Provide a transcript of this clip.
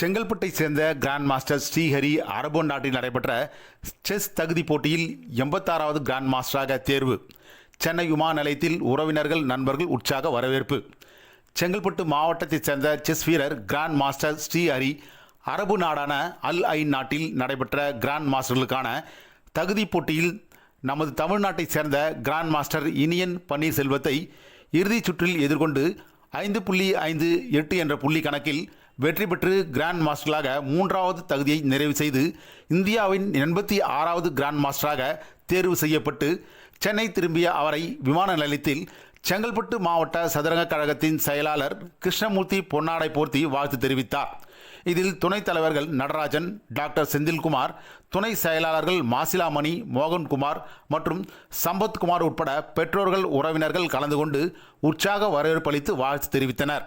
செங்கல்பட்டை சேர்ந்த grand master Srihari அரபு நாட்டில் நடைபெற்ற செஸ் தகுதி போட்டியில் எண்பத்தாறாவது கிராண்ட் மாஸ்டராக தேர்வு. சென்னை விமான நிலையத்தில் உறவினர்கள் நண்பர்கள் உற்சாக வரவேற்பு. செங்கல்பட்டு மாவட்டத்தைச் சேர்ந்த செஸ் வீரர் கிராண்ட் மாஸ்டர் ஸ்ரீஹரி அரபு நாடான அல் ஐன் நாட்டில் நடைபெற்ற கிராண்ட் மாஸ்டர்களுக்கான தகுதி போட்டியில் நமது தமிழ்நாட்டைச் சேர்ந்த கிராண்ட் மாஸ்டர் இனியன் பன்னீர்செல்வத்தை இறுதிச் சுற்றில் எதிர்கொண்டு ஐந்து புள்ளி ஐந்து எட்டு என்ற புள்ளி கணக்கில் வெற்றி பெற்று கிராண்ட் மாஸ்டர்களாக மூன்றாவது தகுதியை நிறைவு செய்து இந்தியாவின் எண்பத்தி ஆறாவது கிராண்ட் மாஸ்டராக தேர்வு செய்யப்பட்டு சென்னை திரும்பிய அவரை விமான நிலையத்தில் செங்கல்பட்டு மாவட்ட சதுரங்க கழகத்தின் செயலாளர் கிருஷ்ணமூர்த்தி பொன்னாடை போர்த்தி வாழ்த்து தெரிவித்தார். இதில் துணைத் தலைவர்கள் நடராஜன் டாக்டர் செந்தில்குமார் துணை செயலாளர்கள் மாசிலாமணி மோகன்குமார் மற்றும் சம்பத்குமார் உட்பட பெற்றோர்கள் உறவினர்கள் கலந்து கொண்டு உற்சாக வரவேற்பளித்து வாழ்த்து தெரிவித்தனர்.